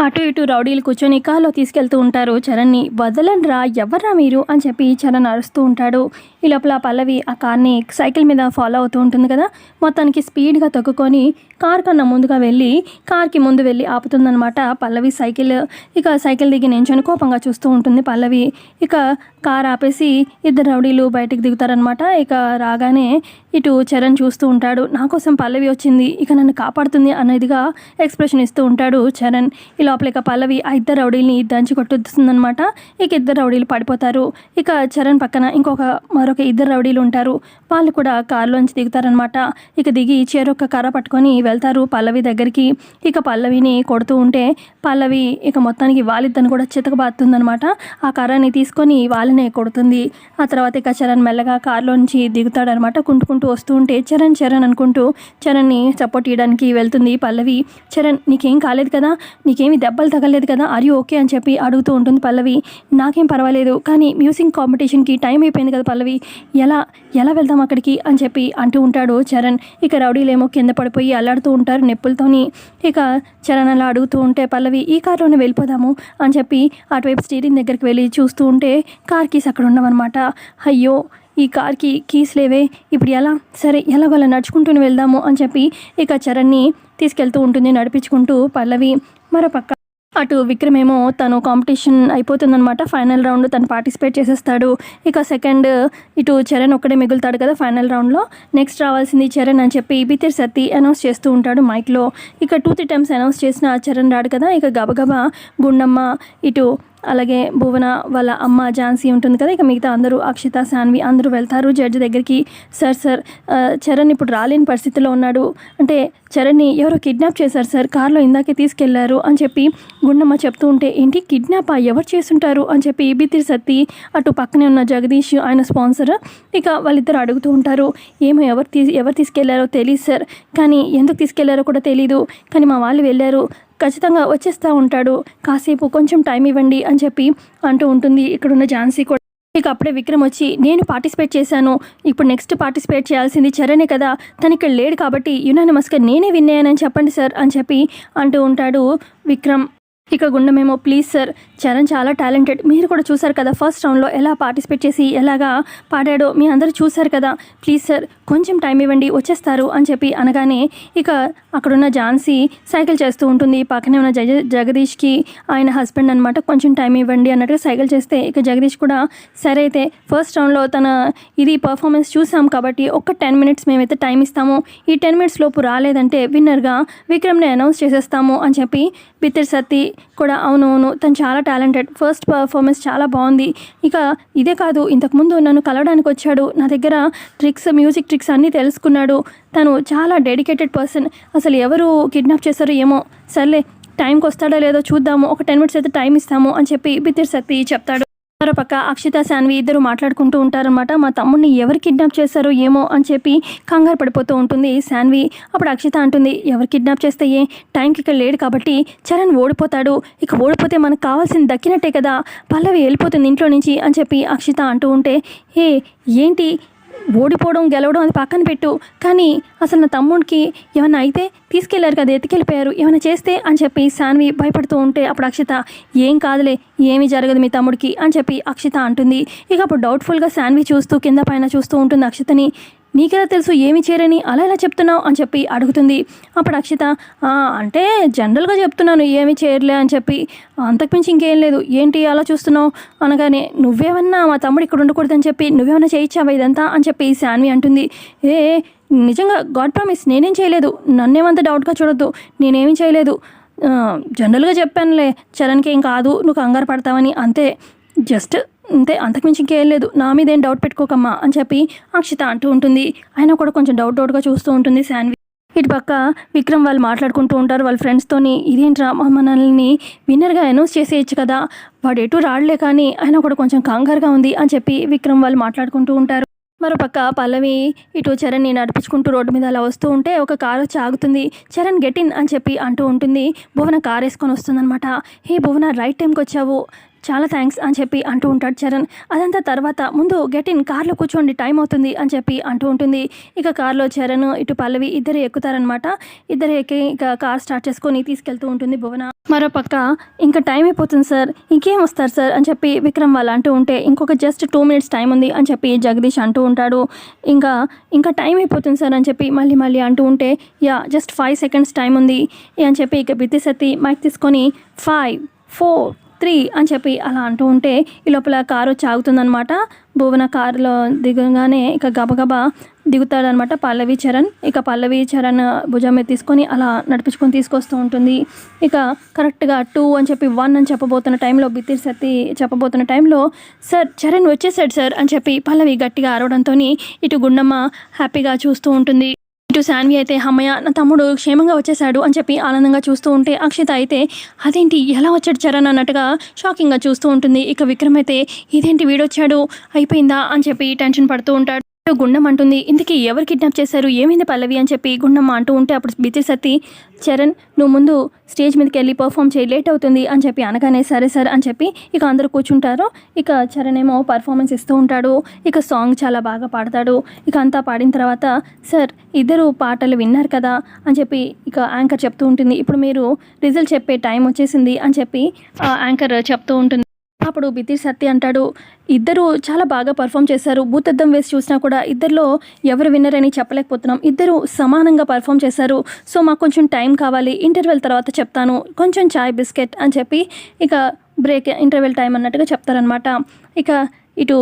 అటు ఇటు రౌడీలు కూర్చొని కాల్లో తీసుకెళ్తూ ఉంటారు. చరణ్ని వదలనరా ఎవర్రా మీరు? అని చెప్పి చరణ్ అరుస్తూ ఉంటాడు. ఈ లోపల పల్లవి ఆ కార్ని సైకిల్ మీద ఫాలో అవుతూ ఉంటుంది కదా? మొత్తానికి స్పీడ్గా తొక్కుకొని కార్ కన్నా ముందుగా వెళ్ళి కార్కి ముందు వెళ్ళి ఆపుతుందనమాట పల్లవి సైకిల్. ఇక సైకిల్ దిగి నించొని కోపంగా చూస్తూ ఉంటుంది పల్లవి. ఇక కార్ ఆపేసి ఇద్దరు రౌడీలు బయటికి దిగుతారనమాట ఇక రాగానే ఇటు చరణ్ చూస్తూ ఉంటాడు నా కోసం పల్లవి వచ్చింది ఇక నన్ను కాపాడుతుంది అనేదిగా ఎక్స్ప్రెషన్ ఇస్తూ ఉంటాడు చరణ్. ఈ లోపల ఇక పల్లవి ఆ ఇద్దరు రౌడీల్ని దంచి కొట్టుతుందనమాట ఇక ఇద్దరు రౌడీలు పడిపోతారు. ఇక చరణ్ పక్కన ఇంకొక మరొక ఇద్దరు రౌడీలు ఉంటారు. వాళ్ళు కూడా కారులోంచి దిగుతారనమాట ఇక దిగి చేరొక్క కర్ర పట్టుకొని వెళ్తారు. పల్లవి దగ్గరికి ఇక పల్లవిని కొడుతూ ఉంటే పల్లవి ఇక మొత్తానికి వాలిద్దని కూడా చితకబాతుందనమాట ఆ కర్రని తీసుకొని వాళ్ళనే కొడుతుంది. ఆ తర్వాత ఇక చరణ్ మెల్లగా కారులోంచి దిగుతాడనమాట కుంటుకుంటూ వస్తూ ఉంటే చరణ్ చరణ్ అనుకుంటూ చరణ్ని సపోర్ట్ ఇవ్వడానికి వెళ్తుంది పల్లవి. చరణ్ నీకేం కాలేదు కదా? నీకేమి దెబ్బలు తగలేదు కదా? అరి ఓకే అని చెప్పి అడుగుతూ ఉంటుంది పల్లవి. నాకేం పర్వాలేదు కానీ మ్యూజిక్ కాంపిటీషన్కి టైం అయిపోయింది కదా పల్లవి. ఎలా ఎలా వెళ్దాం అక్కడికి? అని చెప్పి అంటూ ఉంటాడు చరణ్. ఇక రౌడీలేమో కింద పడిపోయి మాట్లాడుతూ ఉంటారు నొప్పులతోని ఇక చరణ్ అలా అడుగుతూ ఉంటే పల్లవి ఈ కార్లోనే వెళ్ళిపోదాము అని చెప్పి అటువైపు స్టీరింగ్ దగ్గరికి వెళ్ళి చూస్తూ ఉంటే కార్ కీస్ అక్కడ ఉన్నామన్నమాట అయ్యో ఈ కార్కి కీస్ లేవే ఇప్పుడు ఎలా? సరే ఎలాగోలా నడుచుకుంటూనే వెళ్దాము అని చెప్పి ఇక చరణ్ని తీసుకెళ్తూ ఉంటుంది నడిపించుకుంటూ పల్లవి మరో పక్క అటు విక్రమ్ ఏమో తను కాంపిటీషన్ అయిపోతుందనమాట ఫైనల్ రౌండ్ తను పార్టిసిపేట్ చేసేస్తాడు. ఇక సెకండ్ ఇటు చరణ్ ఒక్కడే మిగులుతాడు కదా ఫైనల్ రౌండ్లో నెక్స్ట్ రావాల్సింది చరణ్ అని చెప్పి బితిర్ సత్తి అనౌన్స్ చేస్తూ ఉంటాడు మైక్లో ఇక టూ త్రీ టైమ్స్ అనౌన్స్ చేసిన చరణ్ రాడు కదా. ఇక గబగబా గుండమ్మ ఇటు అలాగే భువన వాళ్ళ అమ్మ ఝాన్సీ ఉంటుంది కదా ఇక మిగతా అందరూ అక్షిత శాన్వి అందరూ వెళ్తారు. జడ్జి దగ్గరికి సార్ సార్ చరణ్ ఇప్పుడు రాలేని పరిస్థితిలో ఉన్నాడు. అంటే చరణ్ని ఎవరో కిడ్నాప్ చేశారు సార్ కార్లో ఇందాకే తీసుకెళ్ళారు అని చెప్పి గుండమ్మ చెప్తూ ఉంటే ఏంటి కిడ్నాప్? ఎవరు చేస్తుంటారు? అని చెప్పి బితిరి సత్తి అటు పక్కనే ఉన్న జగదీష్ ఆయన స్పాన్సర్ ఇక వాళ్ళిద్దరు అడుగుతూ ఉంటారు ఏమో ఎవరు తీ ఎవరు తీసుకెళ్ళారో తెలియదు సార్. కానీ ఎందుకు తీసుకెళ్ళారో కూడా తెలీదు. కానీ మా వాళ్ళు వెళ్ళారు. ఖచ్చితంగా వచ్చేస్తూ ఉంటాడు. కాసేపు కొంచెం టైం ఇవ్వండి అని చెప్పి అంటూ ఉంటుంది. ఇక్కడున్న ఝాన్సీ కూడా. ఇక అప్పుడే విక్రమ్ వచ్చి నేను పార్టిసిపేట్ చేశాను. ఇప్పుడు నెక్స్ట్ పార్టిసిపేట్ చేయాల్సింది చరణే కదా. తను ఇక్కడ లేడు కాబట్టి యునానిమస్గా నేనే విన్నానని చెప్పండి సార్ అని చెప్పి అంటూ ఉంటాడు విక్రమ్. ఇక గుండమేమో ప్లీజ్ సార్ చరణ్ చాలా టాలెంటెడ్ మీరు కూడా చూసారు కదా ఫస్ట్ రౌండ్లో ఎలా పార్టిసిపేట్ చేసి ఎలాగా పాడాడో మీ అందరూ చూసారు కదా. ప్లీజ్ సార్ కొంచెం టైం ఇవ్వండి వచ్చేస్తారు అని చెప్పి అనగానే ఇక అక్కడున్న ఝాన్సీ సైకిల్ చేస్తూ ఉంటుంది. పక్కనే ఉన్న జగ జగదీష్కి ఆయన హస్బెండ్ అనమాట కొంచెం టైం ఇవ్వండి అన్నట్టుగా సైకిల్ చేస్తే ఇక జగదీష్ కూడా సరే అయితే ఫస్ట్ రౌండ్లో తన ఇది పర్ఫార్మెన్స్ చూసాం కాబట్టి ఒక్క టెన్ మినిట్స్ మేమైతే టైం ఇస్తాము. ఈ టెన్ మినిట్స్ లోపు రాలేదంటే విన్నర్గా విక్రమ్ని అనౌన్స్ చేసేస్తాము అని చెప్పి బిత్తిర్ సత్తి కూడా అవునవును తను చాలా టాలెంటెడ్. ఫస్ట్ పర్ఫార్మెన్స్ చాలా బాగుంది. ఇక ఇదే కాదు ఇంతకుముందు నన్ను కలవడానికి వచ్చాడు. నా దగ్గర ట్రిక్స్ మ్యూజిక్ ట్రిక్స్ అన్నీ తెలుసుకున్నాడు. తను చాలా డెడికేటెడ్ పర్సన్. అసలు ఎవరు కిడ్నాప్ చేశారో ఏమో. సర్లే టైంకి వస్తాడో లేదో చూద్దాము. ఒక టెన్ మినిట్స్ అయితే టైం ఇస్తాము అని చెప్పి బిత్తిర్ సత్తి చెప్తాడు. మరోపక్క అక్షిత శాన్వి ఇద్దరు మాట్లాడుకుంటూ ఉంటారనమాట మా తమ్ముడిని ఎవరు కిడ్నాప్ చేశారో ఏమో అని చెప్పి కంగారు పడిపోతూ ఉంటుంది శాన్వి. అప్పుడు అక్షిత అంటుంది ఎవరు కిడ్నాప్ చేస్తే ఏ? టైంకి ఇక్కడ లేడు కాబట్టి చరణ్ ఓడిపోతాడు. ఇక ఓడిపోతే మనకు కావాల్సింది దక్కినట్టే కదా. పల్లవి వెళ్ళిపోతుంది ఇంట్లో నుంచి అని చెప్పి అక్షిత అంటూ ఉంటే ఏ ఏంటి? ఓడిపోవడం గెలవడం అది పక్కన పెట్టు. కానీ అసలు నా తమ్ముడికి ఏమైనా అయితే తీసుకెళ్ళారు కదా ఎత్తుకెళ్ళిపోయారు. ఏమైనా చేస్తే అని చెప్పి శాన్వి భయపడుతూ ఉంటే అప్పుడు అక్షిత ఏం కాదులే ఏమీ జరగదు మీ తమ్ముడికి అని చెప్పి అక్షిత అంటుంది. ఇక అప్పుడు డౌట్ఫుల్గా శాన్వి చూస్తూ కింద పైన చూస్తూ ఉంటుంది అక్షితని. నీకెలా తెలుసు ఏమి చేయరని అలా ఎలా చెప్తున్నావు అని చెప్పి అడుగుతుంది. అప్పుడు అక్షిత అంటే జనరల్గా చెప్తున్నాను ఏమి చేయర్లే అని చెప్పి. అంతకుమించి ఇంకేం లేదు. ఏంటి అలా చూస్తున్నావు? అనగానే నువ్వేమన్నా మా తమ్ముడు ఇక్కడ ఉండకూడదని చెప్పి నువ్వేమన్నా చేయించావా ఇదంతా? అని చెప్పి శాన్వి అంటుంది. ఏ నిజంగా గాడ్ ప్రామిస్ నేనేం చేయలేదు. నన్నేమంత డౌట్గా చూడొద్దు. నేనేమి చేయలేదు. జనరల్గా చెప్పానులే. చలన్కి ఏం కాదు. నువ్వు కంగారు పడతావని అంతే. జస్ట్ అంతే అంతకుమించి ఇంకేం లేదు. నా మీద ఏం డౌట్ పెట్టుకోకమ్మా అని చెప్పి అక్షిత అంటూ ఉంటుంది. ఆయన కూడా కొంచెం డౌట్ డౌట్గా చూస్తూ ఉంటుంది శాన్వి. ఇటు పక్క విక్రమ్ వాళ్ళు మాట్లాడుకుంటూ ఉంటారు వాళ్ళ ఫ్రెండ్స్తోని ఇదేంట్రా మా మనల్ని విన్నర్గా అనౌన్స్ చేసేయచ్చు కదా. వాడు ఎటు రాడలే కానీ ఆయన కూడా కొంచెం కంగారుగా ఉంది అని చెప్పి విక్రమ్ వాళ్ళు మాట్లాడుకుంటూ ఉంటారు. మరోపక్క పల్లవి ఇటు చరణ్ని నడిపించుకుంటూ రోడ్డు మీద అలా వస్తూ ఉంటే ఒక కారు వచ్చి ఆగుతుంది. చరణ్ గెట్ ఇన్ అని చెప్పి అంటూ ఉంటుంది. భువన కారు వేసుకొని వస్తుందన్నమాట. హే భువన రైట్ టైంకి వచ్చావు. చాలా థ్యాంక్స్ అని చెప్పి అంటూ ఉంటాడు చరణ్. అదంతా తర్వాత ముందు గెట్ ఇన్ కార్లో కూర్చోండి టైం అవుతుంది అని చెప్పి అంటూ ఉంటుంది. ఇక కార్లో చరణ్ ఇటు పల్లవి ఇద్దరు ఎక్కుతారనమాట ఇద్దరు ఎక్కి ఇక కార్ స్టార్ట్ చేసుకొని తీసుకెళ్తూ ఉంటుంది భువన. మరో పక్క ఇంకా టైం అయిపోతుంది సార్ ఇంకేం వస్తారు సార్ అని చెప్పి విక్రమ్ వాళ్ళు అంటూ ఉంటే ఇంకొక జస్ట్ టూ మినిట్స్ టైం ఉంది అని చెప్పి జగదీష్ అంటూ ఉంటాడు. ఇంకా ఇంకా టైం అయిపోతుంది సార్ అని చెప్పి మళ్ళీ మళ్ళీ అంటూ ఉంటే yeah just five seconds time ఉంది అని చెప్పి ఇక బిత్తి సత్తి మైక్ తీసుకొని ఫైవ్ ఫోర్ త్రీ అని చెప్పి అలా అంటూ ఉంటే ఈ లోపల కారు చాగుతుందనమాట భువన కారులో దిగగానే ఇక గబగబా దిగుతాడనమాట పల్లవి చరణ్. ఇక పల్లవి చరణ్ భుజం మీద తీసుకొని అలా నడిపించుకొని తీసుకొస్తూ ఉంటుంది. ఇక కరెక్ట్గా టూ అని చెప్పి వన్ అని చెప్పబోతున్న టైంలో బిత్తిరి సత్తి చెప్పబోతున్న టైంలో సార్ చరణ్ వచ్చేసాడు సార్ అని చెప్పి పల్లవి గట్టిగా అరవడంతో ఇటు గుండమ్మ హ్యాపీగా చూస్తూ ఉంటుంది. ఇటు శాన్వి అయితే అమ్మయ్య నా తమ్ముడు క్షేమంగా వచ్చేసాడు అని చెప్పి ఆనందంగా చూస్తూ ఉంటే అక్షిత అయితే అదేంటి ఎలా వచ్చాడు చరణ్? అన్నట్టుగా షాకింగ్గా చూస్తూ ఉంటుంది. ఇక విక్రమ్ అయితే ఇదేంటి వీడొచ్చాడు? అయిపోయిందా? అని చెప్పి టెన్షన్ పడుతూ ఉంటాడు. గుండం అంటుంది. ఇంతకీ ఎవరు కిడ్నాప్ చేశారు? ఏమైంది పల్లవి అని చెప్పి గుండమ్మ అంటూ ఉంటే అప్పుడు బిత్తి సత్తి చరణ్ నువ్వు ముందు స్టేజ్ మీదకి వెళ్ళి పర్ఫామ్ చేయి లేట్ అవుతుంది అని చెప్పి అనగానే సరే సార్ అని చెప్పి ఇక అందరూ కూర్చుంటారు. ఇక చరణ్ ఏమో పర్ఫార్మెన్స్ ఇస్తూ ఉంటాడు. ఇక సాంగ్ చాలా బాగా పాడతాడు. ఇక అంతా పాడిన తర్వాత సార్ ఇద్దరు పాటలు విన్నారు కదా అని చెప్పి ఇక యాంకర్ చెప్తూ ఉంటుంది. ఇప్పుడు మీరు రిజల్ట్ చెప్పే టైం వచ్చేసింది అని చెప్పి యాంకర్ చెప్తూ ఉంటుంది. అప్పుడు బితిర్ సత్య అంటాడు ఇద్దరు చాలా బాగా పర్ఫామ్ చేశారు. భూతద్దం వేసి చూసినా కూడా ఇద్దరిలో ఎవరు విన్నర్ అని చెప్పలేకపోతున్నాం. ఇద్దరు సమానంగా పర్ఫామ్ చేశారు. సో మాకు కొంచెం టైం కావాలి. ఇంటర్వెల్ తర్వాత చెప్తాను. కొంచెం చాయ్ బిస్కెట్ అని చెప్పి ఇక బ్రేక్ ఇంటర్వెల్ టైం అన్నట్టుగా చెప్తారనమాట ఇక ఇటు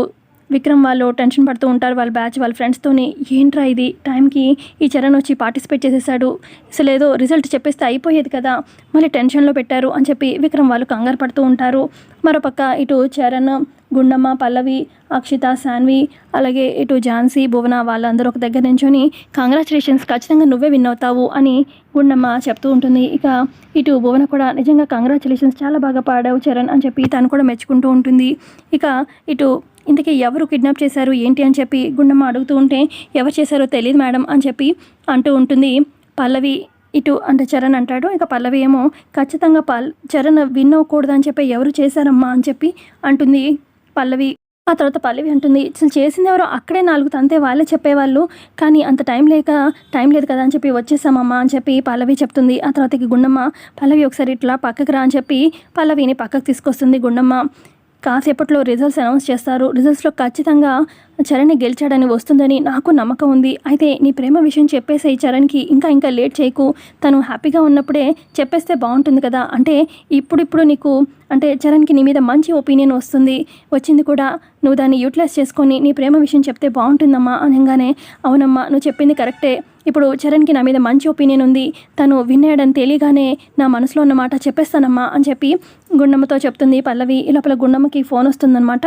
విక్రమ్ వాళ్ళు టెన్షన్ పడుతూ ఉంటారు వాళ్ళ బ్యాచ్ వాళ్ళ ఫ్రెండ్స్తోని ఏంట్రా ఇది? టైంకి ఈ చరణ్ వచ్చి పార్టిసిపేట్ చేసేసాడు. అసలు ఏదో రిజల్ట్ చెప్పేస్తే అయిపోయేది కదా. మళ్ళీ టెన్షన్లో పెట్టారు అని చెప్పి విక్రమ్ వాళ్ళు కంగారు పడుతూ ఉంటారు. మరోపక్క ఇటు చరణ్ గుండమ్మ పల్లవి అక్షిత శాన్వి అలాగే ఇటు ఝాన్సీ భువన వాళ్ళందరూ ఒక దగ్గర నుంచొని కంగ్రాచులేషన్స్ ఖచ్చితంగా నువ్వే విన్ అవుతావు అని గుండమ్మ చెప్తూ ఉంటుంది. ఇక ఇటు భువన కూడా నిజంగా కంగ్రాచులేషన్స్ చాలా బాగా పాడావు చరణ్ అని చెప్పి తను కూడా మెచ్చుకుంటూ ఉంటుంది. ఇక ఇటు ఇంతకీ ఎవరు కిడ్నాప్ చేశారు? ఏంటి అని చెప్పి గుండమ్మ అడుగుతూ ఉంటే ఎవరు చేశారో తెలియదు మేడం అని చెప్పి అంటూ ఉంటుంది. పల్లవి ఇటు అంటే చరణ్ అంటాడు. ఇక పల్లవి ఏమో ఖచ్చితంగా పల్ చరణ్ విన్ అని చెప్పి ఎవరు చేశారమ్మా అని చెప్పి అంటుంది పల్లవి. ఆ తర్వాత పల్లవి అంటుంది అసలు చేసింది ఎవరో అక్కడే నాలుగు తంతే వాళ్ళే చెప్పేవాళ్ళు. కానీ అంత టైం లేక టైం లేదు కదా అని చెప్పి వచ్చేసామమ్మా అని చెప్పి పల్లవి చెప్తుంది. ఆ తర్వాతకి గుండమ్మ పల్లవి ఒకసారి ఇట్లా పక్కకు రా అని చెప్పి పల్లవిని పక్కకు తీసుకొస్తుంది గుండమ్మ. కాసేపట్లో రిజల్ట్స్ అనౌన్స్ చేస్తారు. రిజల్ట్స్లో ఖచ్చితంగా చరణ్ గెలిచాడని వస్తుందని నాకు నమ్మకం ఉంది. అయితే నీ ప్రేమ విషయం చెప్పేసే చరణ్కి. ఇంకా ఇంకా లేట్ చేయకు. తను హ్యాపీగా ఉన్నప్పుడే చెప్పేస్తే బాగుంటుంది కదా. అంటే ఇప్పుడిప్పుడు నీకు అంటే చరణ్కి నీ మీద మంచి ఒపీనియన్ వస్తుంది. వచ్చింది కూడా నువ్వు దాన్ని యూటిలైజ్ చేసుకొని నీ ప్రేమ విషయం చెప్తే బాగుంటుందమ్మా అనగానే అవునమ్మా నువ్వు చెప్పింది కరెక్టే ఇప్పుడు చరణ్కి నా మీద మంచి ఒపీనియన్ ఉంది. తను విన్నాడని తెలియగానే నా మనసులో ఉన్న మాట చెప్పేస్తానమ్మా అని చెప్పి గుండమ్మతో చెప్తుంది పల్లవి లోపల గుండమ్మకి ఫోన్ వస్తుందనమాట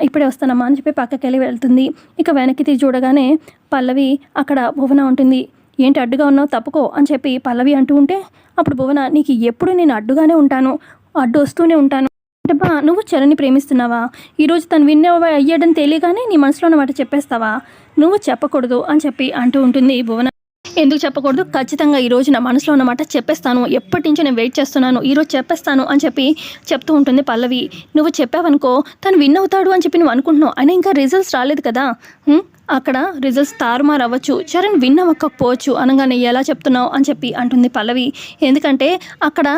ఇప్పుడే వస్తానమ్మా అని చెప్పి పక్కకి వెళ్ళి వెళ్తుంది. ఇక వెనక్కి తీసి చూడగానే పల్లవి అక్కడ భువన ఉంటుంది. ఏంటి అడ్డుగా ఉన్నావు? తప్పుకో అని చెప్పి పల్లవి అంటూ ఉంటే అప్పుడు భువన నీకు ఎప్పుడు నేను అడ్డుగానే ఉంటాను. అడ్డు వస్తూనే ఉంటాను. అంటే బా నువ్వు చరణ్ని ప్రేమిస్తున్నావా? ఈరోజు తను విన్న అయ్యాడని తెలియగానే నీ మనసులో ఉన్న మాట చెప్పేస్తావా? నువ్వు చెప్పకూడదు అని చెప్పి అంటూ ఉంటుంది భువన. ఎందుకు చెప్పకూడదు? ఖచ్చితంగా ఈ రోజు నా మనసులో ఉన్నమాట చెప్పేస్తాను. ఎప్పటి నుంచో నేను వెయిట్ చేస్తున్నాను. ఈరోజు చెప్పేస్తాను అని చెప్పి చెప్తూ ఉంటుంది పల్లవి. నువ్వు చెప్పావనుకో తను విన్ అవుతాడు అని చెప్పి నువ్వు అనుకుంటున్నావు. అయినా ఇంకా రిజల్ట్స్ రాలేదు కదా. అక్కడ రిజల్ట్స్ తారుమారు అవ్వచ్చు. చరణ్ విన్ అవ్వకపోవచ్చు అనగానే ఎలా చెప్తున్నావు? అని చెప్పి అంటుంది పల్లవి. ఎందుకంటే అక్కడ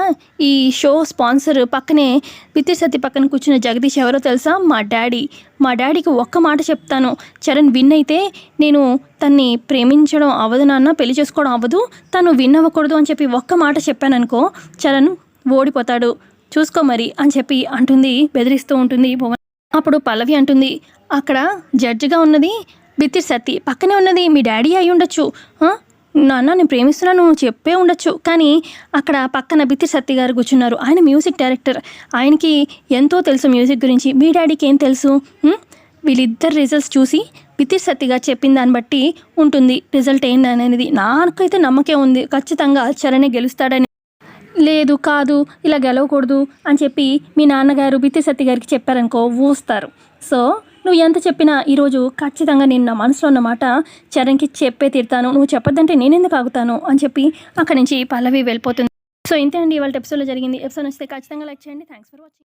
ఈ షో స్పాన్సర్ పక్కనే విత్తి పక్కన కూర్చున్న జగదీష్ ఎవరో తెలుసా? మా డాడీ. మా డాడీకి ఒక్క మాట చెప్తాను. చరణ్ విన్ అయితే నేను తన్ని ప్రేమించడం అవ్వదు నాన్న పెళ్ళి చేసుకోవడం అవ్వదు. తను విన్ అవ్వకూడదు అని చెప్పి ఒక్క మాట చెప్పాననుకో చరణ్ ఓడిపోతాడు. చూసుకో మరి అని చెప్పి అంటుంది బెదిరిస్తూ ఉంటుంది భువన్. అప్పుడు పల్లవి అంటుంది అక్కడ జడ్జిగా ఉన్నది బిత్తిరి సత్తి పక్కనే ఉన్నది మీ డాడీ అయి ఉండొచ్చు. నాన్న నేను ప్రేమిస్తున్నాను చెప్పే ఉండొచ్చు. కానీ అక్కడ పక్కన బిత్తి సత్తి గారు కూర్చున్నారు. ఆయన మ్యూజిక్ డైరెక్టర్. ఆయనకి ఎంతో తెలుసు మ్యూజిక్ గురించి. మీ డాడీకి ఏం తెలుసు? వీళ్ళిద్దరు రిజల్ట్స్ చూసి బితిర్ సత్తి గారు చెప్పిన దాన్ని బట్టి ఉంటుంది. రిజల్ట్ ఏంటి అనేది నాకైతే నమ్మకే ఉంది. ఖచ్చితంగా చరణే గెలుస్తాడని. లేదు కాదు ఇలా గెలవకూడదు అని చెప్పి మీ నాన్నగారు బిత్తి సత్తి గారికి చెప్పారనుకో ఊస్తారు. సో నువ్వు ఎంత చెప్పినా ఈరోజు ఖచ్చితంగా నేను నా మనసులో ఉన్నమాట చరణ్కి చెప్పే తీరుతాను. నువ్వు చెప్పొద్దంటే నేనెందుకు ఆగుతాను? అని చెప్పి అక్కడి నుంచి పల్లవి వెళ్ళిపోతుంది. సో ఇంతే అండి. ఇవాళ ఎపిసోడ్లో జరిగింది. ఎపిసోడ్ నచ్చితే ఖచ్చితంగా లైక్ చేయండి. Thanks for watching